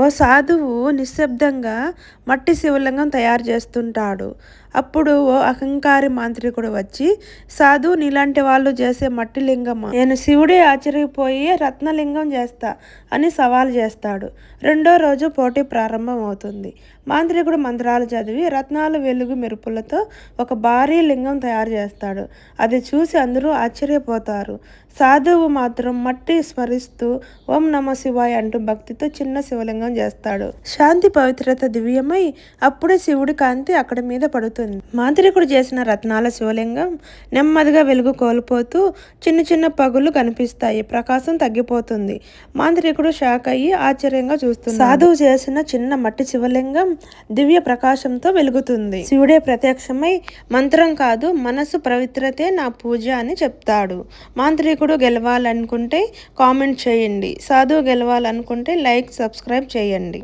ఓ సాధువు నిశ్శబ్దంగా మట్టి శివలింగం తయారు చేస్తుంటాడు. అప్పుడు ఓ అహంకారి మాంత్రికుడు వచ్చి సాధువు నీలాంటి వాళ్ళు చేసే మట్టి లింగమా? నేను శివుడే ఆశ్చర్యపోయి రత్నలింగం చేస్తా అని సవాల్ చేస్తాడు. రెండో రోజు పోటీ ప్రారంభం అవుతుంది. మాంత్రికుడు మంత్రాలు చదివి రత్నాలు వెలుగు మెరుపులతో ఒక భారీ లింగం తయారు చేస్తాడు. అది చూసి అందరూ ఆశ్చర్యపోతారు. సాధువు మాత్రం మట్టి స్మరిస్తూ ఓం నమ శివాయ అంటూ భక్తితో చిన్న శివలింగం చేస్తాడు. శాంతి పవిత్రత దివ్యమై అప్పుడే శివుడి కాంతి అక్కడి మీద పడుతుంది. మాంత్రికుడు చేసిన రత్నాల శివలింగం నెమ్మదిగా వెలుగు కోల్పోతూ చిన్న చిన్న పగులు కనిపిస్తాయి. ప్రకాశం తగ్గిపోతుంది. మాంత్రికుడు షాక్ అయ్యి ఆశ్చర్యంగా చూస్తుంది సాధువు చేసిన చిన్న మట్టి శివలింగం దివ్య ప్రకాశంతో వెలుగుతుంది. శివుడే ప్రత్యక్షమై మంత్రం కాదు మనసు పవిత్రతే నా పూజ అని చెప్తాడు. మాంత్రికుడు గెలవాలనుకుంటే కామెంట్ చేయండి. సాధువు గెలవాలనుకుంటే లైక్ సబ్స్క్రైబ్ చేయండి.